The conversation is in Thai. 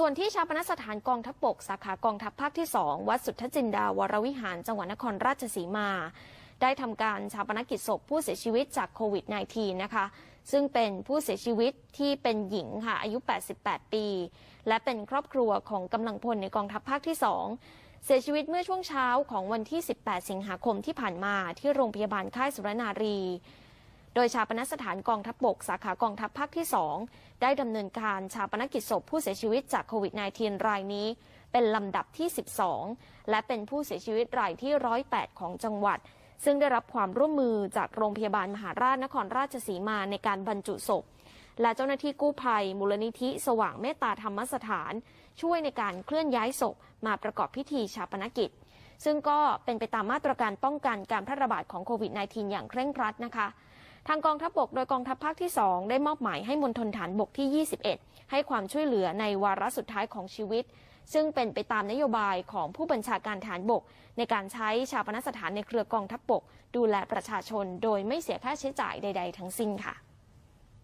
ส่วนที่ชาปนสถานกองทัพบกสาขากองทัพภาคที่ 2 วัดสุทธจินดาวรวิหารจังหวัดนครราชสีมา ได้ทำการชาปนกิจศพผู้เสียชีวิตจากโควิด -19 นะคะ ซึ่งเป็นผู้เสียชีวิตที่เป็นหญิงค่ะอายุ 88 ปี และเป็นครอบครัวของกำลังพลในกองทัพภาคที่ 2 เสียชีวิตเมื่อช่วงเช้าของวันที่ 18 สิงหาคมที่ผ่านมาที่โรงพยาบาลค่ายสุรนารี ดยชาปนสถานกองทัพบกสาขากองทัพภาคที่ 2 ได้ดำเนินการชาปนกิจศพผู้เสียชีวิตจากโควิด -19 รายนี้ เป็นลำดับที่ 12 และเป็นผู้เสียชีวิตรายที่ 108 ของจังหวัด ซึ่งได้รับความร่วมมือจากโรงพยาบาลมหาราชนครราชสีมาในการบรรจุศพ และเจ้าหน้าที่กู้ภัย มูลนิธิสว่างเมตตาธรรมสถาน ช่วยในการเคลื่อนย้ายศพมาประกอบพิธีชาปนกิจ ซึ่งก็เป็นไปตามมาตรการป้องกันการแพร่ระบาดของโควิด -19 อย่างเคร่งครัดนะคะ ทางกองทัพบกโดยกองทัพภาคที่ 2 ได้มอบหมายให้มณฑลฐานบกที่ 21 ให้ความช่วยเหลือในวาระสุดท้ายของชีวิต ซึ่งเป็นไปตามนโยบายของผู้บัญชาการฐานบก ในการใช้ชาปนสถานในเครือกองทัพบกดูแลประชาชนโดยไม่เสียค่าใช้จ่ายใด ๆ ทั้งสิ้นค่ะ